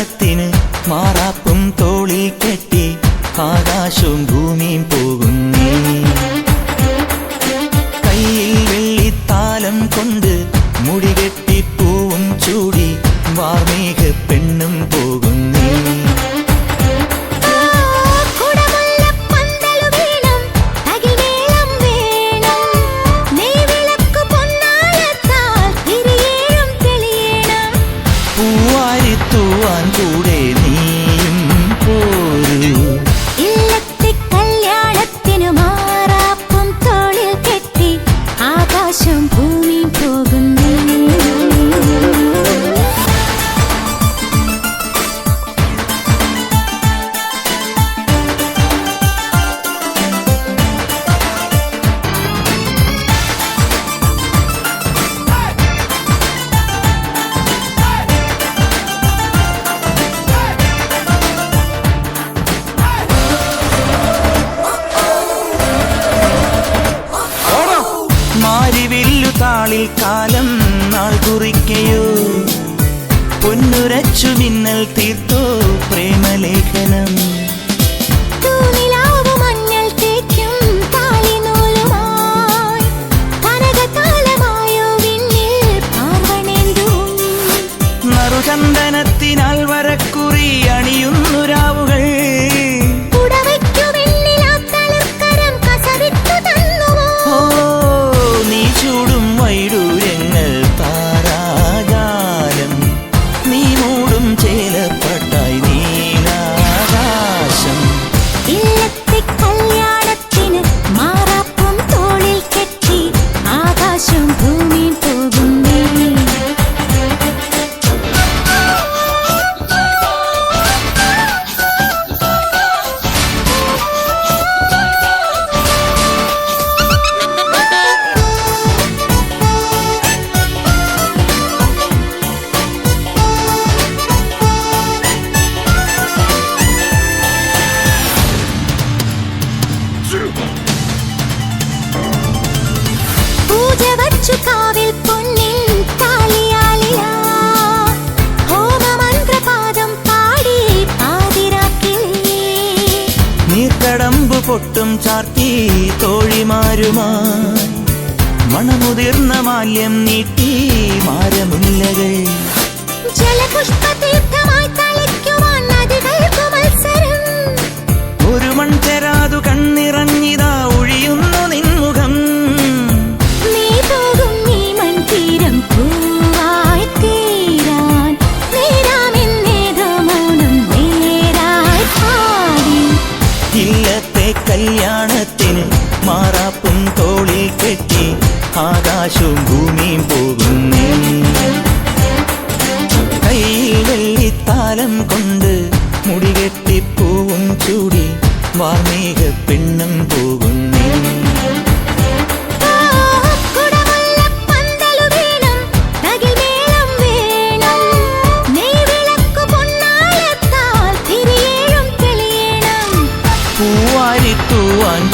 താരത്തിന് മാറാപ്പും തോളിൽ കെട്ടി ആകാശവും ഭൂമിയും പോകുന്നേ. കയ്യിൽ വെള്ളിത്താലം കൊണ്ട് Tuhan. നാളിൽ കാലം നാൾ കുറിക്കയോ? പൊന്നുരച്ചു മിന്നൽ തീർത്തോ? പൊട്ടും ചാർത്തി തോഴിമാരുമായി. മണമുതിർന്ന മാല്യം നീട്ടി മാരമുല്ലകൾ. ജലപുഷ്പ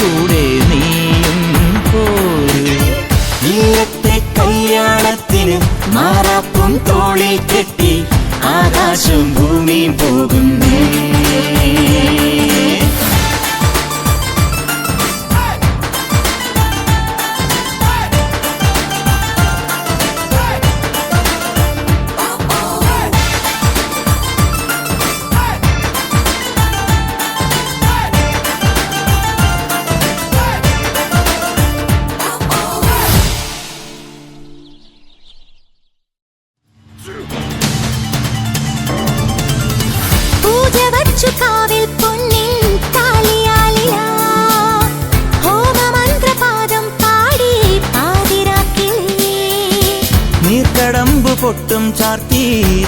കൂടെ നീയും പോരൂ. ഇന്നത്തെ കല്യാണത്തിന് മാറാപ്പും തോളിൽ കെട്ടി ആകാശം ഭൂമി പോകുന്നേ. കടമ്പു പൊട്ടും ചാർത്തി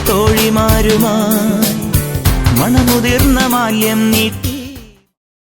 തോഴിമാരുമാ മണമുതിർന്ന മാല്യം നീട്ടി